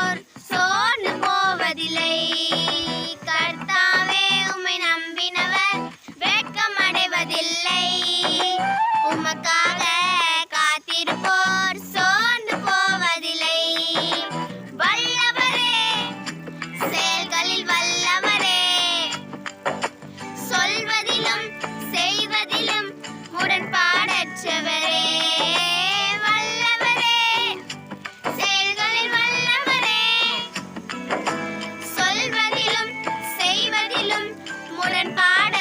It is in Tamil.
favor. முரண் பாட